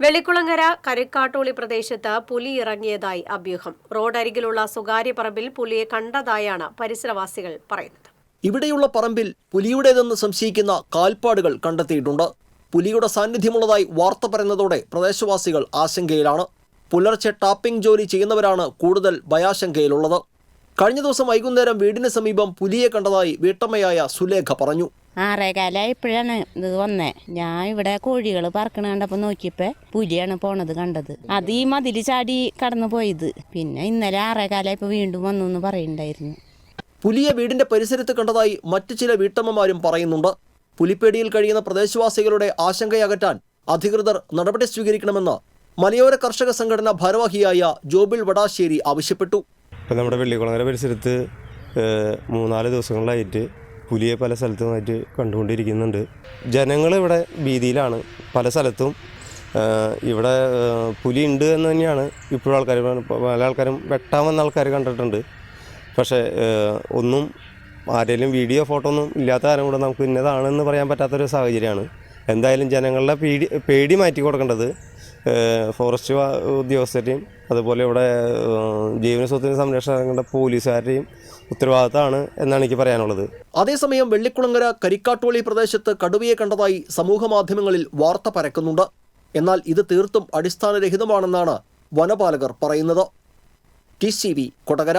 വെളിക്കുളങ്ങര കരുക്കാട്ടോളി പ്രദേശത്ത് പുലി ഇറങ്ങിയതായി അഭ്യൂഹം. റോഡരികിലുള്ള സ്വകാര്യ പറമ്പിൽ പുലിയെ കണ്ടതായാണ് പരിസരവാസികൾ പറയുന്നത്. ഇവിടെയുള്ള പറമ്പിൽ പുലിയുടേതെന്ന് സംശയിക്കുന്ന കാൽപ്പാടുകൾ കണ്ടെത്തിയിട്ടുണ്ട്. പുലിയുടെ സാന്നിധ്യമുള്ളതായി വാർത്ത പറയുന്നതോടെ പ്രദേശവാസികൾ ആശങ്കയിലാണ്. പുലർച്ചെ ടാപ്പിംഗ് ജോലി ചെയ്യുന്നവരാണ് കൂടുതൽ ഭയാശങ്കയിലുള്ളത്. കഴിഞ്ഞ ദിവസം വൈകുന്നേരം വീടിന് സമീപം പുലിയെ കണ്ടതായി വീട്ടമ്മയായ സുലേഖ പറഞ്ഞു. ആറേകാലായപ്പോഴാണ് ഇത് വന്നേ. ഞാൻ ഇവിടെ കോഴികൾ പറക്കണ കണ്ടപ്പോൾ നോക്കിയപ്പോൾ പുലിയാണ് പോണത് കണ്ടത്. അത് ഈ മതിൽ ചാടി കടന്നു പോയത്. പിന്നെ ഇന്നലെ ആറേകാലായപ്പോൾ വീണ്ടും വന്നു എന്ന് പറയുന്നുണ്ടായിരുന്നു. പുലിയെ വീടിന്റെ പരിസരത്ത് കണ്ടതായി മറ്റു ചില വീട്ടമ്മമാരും പറയുന്നുണ്ട്. പുലിപ്പേടിയിൽ കഴിയുന്ന പ്രദേശവാസികളുടെ ആശങ്കയകറ്റാൻ അധികൃതർ നടപടി സ്വീകരിക്കണമെന്ന് മലയോര കർഷക സംഘടന ഭാരവാഹിയായ ജോബിൽ വടാശ്ശേരി ആവശ്യപ്പെട്ടു. ഇപ്പം നമ്മുടെ വെള്ളിക്കുളങ്ങര പരിസരത്ത് മൂന്നാൽ ദിവസങ്ങളിലായിട്ട് പുലിയെ പല സ്ഥലത്തുമായിട്ട് കണ്ടുകൊണ്ടിരിക്കുന്നുണ്ട്. ജനങ്ങൾ ഇവിടെ ഭീതിയിലാണ്. പല സ്ഥലത്തും ഇവിടെ പുലി ഉണ്ട് എന്ന് തന്നെയാണ് ഇപ്പോഴും ആൾക്കാർ പല ആൾക്കാരും വെട്ടാൻ വന്ന ആൾക്കാർ കണ്ടിട്ടുണ്ട്. പക്ഷേ ഒന്നും ആരെങ്കിലും വീഡിയോ ഫോട്ടോ ഒന്നും ഇല്ലാത്ത കാര്യം കൂടെ നമുക്ക് ഇന്നതാണെന്ന് പറയാൻ പറ്റാത്തൊരു സാഹചര്യമാണ്. എന്തായാലും ജനങ്ങളുടെ പേടി പേടി മാറ്റി കൊടുക്കേണ്ടത് ഫോറസ്റ്റ് ഉദ്യോഗസ്ഥരുടെയും അതുപോലെ ഇവിടെ ജീവന സ്വത്തിന് സംരക്ഷണങ്ങളുടെ പോലീസുകാരുടെയും ഉത്തരവാദിത്തമാണ് എന്നാണ് എനിക്ക് പറയാനുള്ളത്. അതേസമയം വെള്ളിക്കുളങ്ങര കരിക്കാട്ടോളി പ്രദേശത്ത് കടുവയെ കണ്ടതായി സമൂഹ മാധ്യമങ്ങളിൽ വാർത്ത പരക്കുന്നുണ്ട്. എന്നാൽ ഇത് തീർത്തും അടിസ്ഥാനരഹിതമാണെന്നാണ് വനപാലകർ പറയുന്നത്. T C V Kodakara.